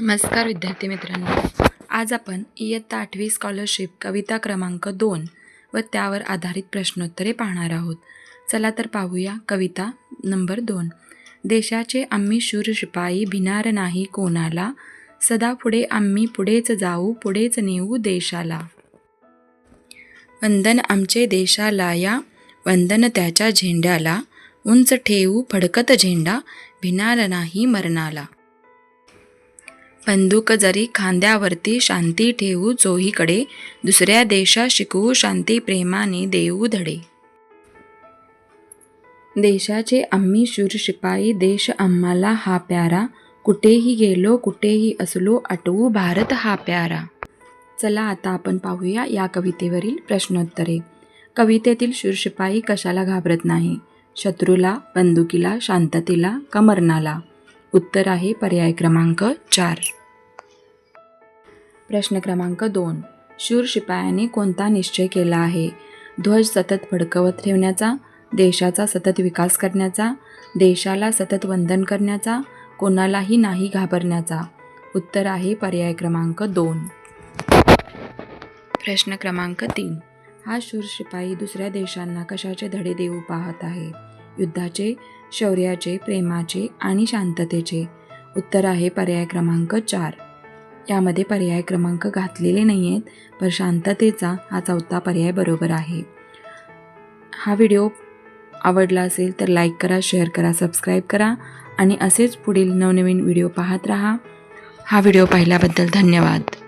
नमस्कार विद्यार्थी मित्रांनो. आज आपण इयत्ता आठवी स्कॉलरशिप कविता क्रमांक दोन व त्यावर आधारित प्रश्नोत्तरे पाहणार आहोत. चला तर पाहूया कविता नंबर दोन. देशाचे आम्ही शूर शिपाई भिनार नाही कोणाला. सदा पुढे आम्ही पुढेच जाऊ पुढेच नेऊ देशाला. वंदन आमचे देशाला या वंदन त्याच्या झेंड्याला. उंच ठेवू फडकत झेंडा भिनार नाही मरणाला. बंदूक जरी खांद्यावरती शांती ठेवू चोहीकडे दुसऱ्या देशा शिकवू शांती प्रेमाने देऊ धडे. देशाचे आम्ही शूर शिपाई देश आम्हाला हा प्यारा. कुठेही गेलो कुठेही असलो आटवू भारत हा प्यारा. चला आता आपण पाहूया या कवितेवरील प्रश्नोत्तरे. कवितेतील शूरशिपाई कशाला घाबरत नाही? शत्रूला बंदुकीला शांततेला कमरनाला. उत्तर आहे पर्याय क्रमांक चार. प्रश्न क्रमांक दोन. शूर शिपायाने कोणता निश्चय केला आहे? ध्वज सतत फडकवत ठेवण्याचा देशाचा सतत विकास करण्याचा देशाला सतत वंदन करण्याचा कोणालाही नाही घाबरण्याचा? उत्तर आहे पर्याय क्रमांक दोन. प्रश्न क्रमांक तीन. हा शूर शिपाई दुसऱ्या देशांना कशाचे धडे देऊ पाहत आहे? युद्धाचे शौर्याचे प्रेमाचे आणि शांततेचे. उत्तर आहे पर्याय क्रमांक चार. यामध्ये पर्याय क्रमांक घातलेले नाही आहेत पण शांततेचा हा चौथा पर्याय बरोबर आहे. हा व्हिडिओ आवडला असेल तर लाईक करा शेअर करा सबस्क्राईब करा आणि असेच पुढील नवनवीन व्हिडिओ पाहत राहा. हा व्हिडिओ पाहिल्याबद्दल धन्यवाद.